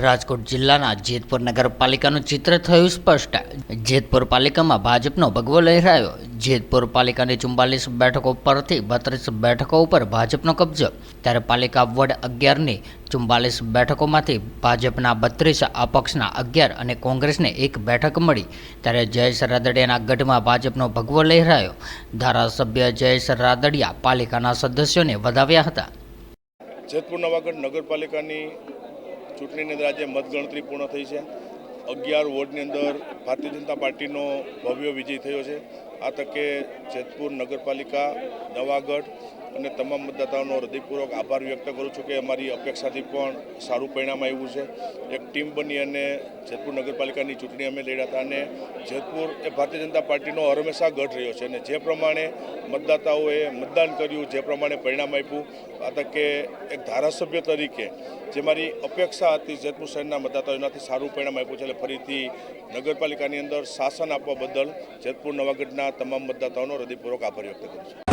રાજકોટ જિલ્લાના જેતપુર નગરપાલિકાનું ચિત્ર થયું સ્પષ્ટ. જેતપુર પાલિકામાં ભાજપનો ભગવો લહેરાયો. જેતપુર પાલિકાની ચુમ્બાલીસ બેઠકો પરથી બત્રીસ બેઠકો ઉપર ભાજપનો કબજો. ત્યારે પાલિકા વોર્ડ અગિયારની ચુમ્બાલીસ બેઠકોમાંથી ભાજપના બત્રીસ, અપક્ષના અગિયાર અને કોંગ્રેસને એક બેઠક મળી. ત્યારે જયેશ રાદડિયાના ગઢમાં ભાજપનો ભગવો લહેરાયો. ધારાસભ્ય જયેશ રાદડિયા પાલિકાના સદસ્યોને વધાવ્યા હતા. જેતપુર નવાગઢ નગરપાલિકાની ચૂંટણીની અંદર આજે મતગણતરી પૂર્ણ થઈ છે. અગિયાર વોર્ડની અંદર ભારતીય જનતા પાર્ટીનો ભવ્ય વિજય થયો છે. આ તકે જેતપુર નગરપાલિકા, નવાગઢ અને તમામ મતદાતાઓનો હૃદયપૂર્વક આભાર વ્યક્ત કરું છું કે અમારી અપેક્ષાથી પણ સારું પરિણામ આવ્યું છે. એક ટીમ બની અને જેતપુર નગરપાલિકાની ચૂંટણી અમે લડ્યા હતા અને જેતપુર એ ભારતીય જનતા પાર્ટીનો હંમેશા ગઢ રહ્યો છે અને જે પ્રમાણે મતદાતાઓએ મતદાન કર્યું, જે પ્રમાણે પરિણામ આપ્યું, આ તકે એક ધારાસભ્ય તરીકે જે મારી અપેક્ષા હતી જેતપુર શહેરના મતદાતાઓ એનાથી સારું પરિણામ આપ્યું છે. એટલે ફરીથી નગરપાલિકાની અંદર શાસન આપવા બદલ જેતપુર, નવાગઢના તમામ મતદાતાઓનો હૃદયપૂર્વક આભાર વ્યક્ત કરું છું.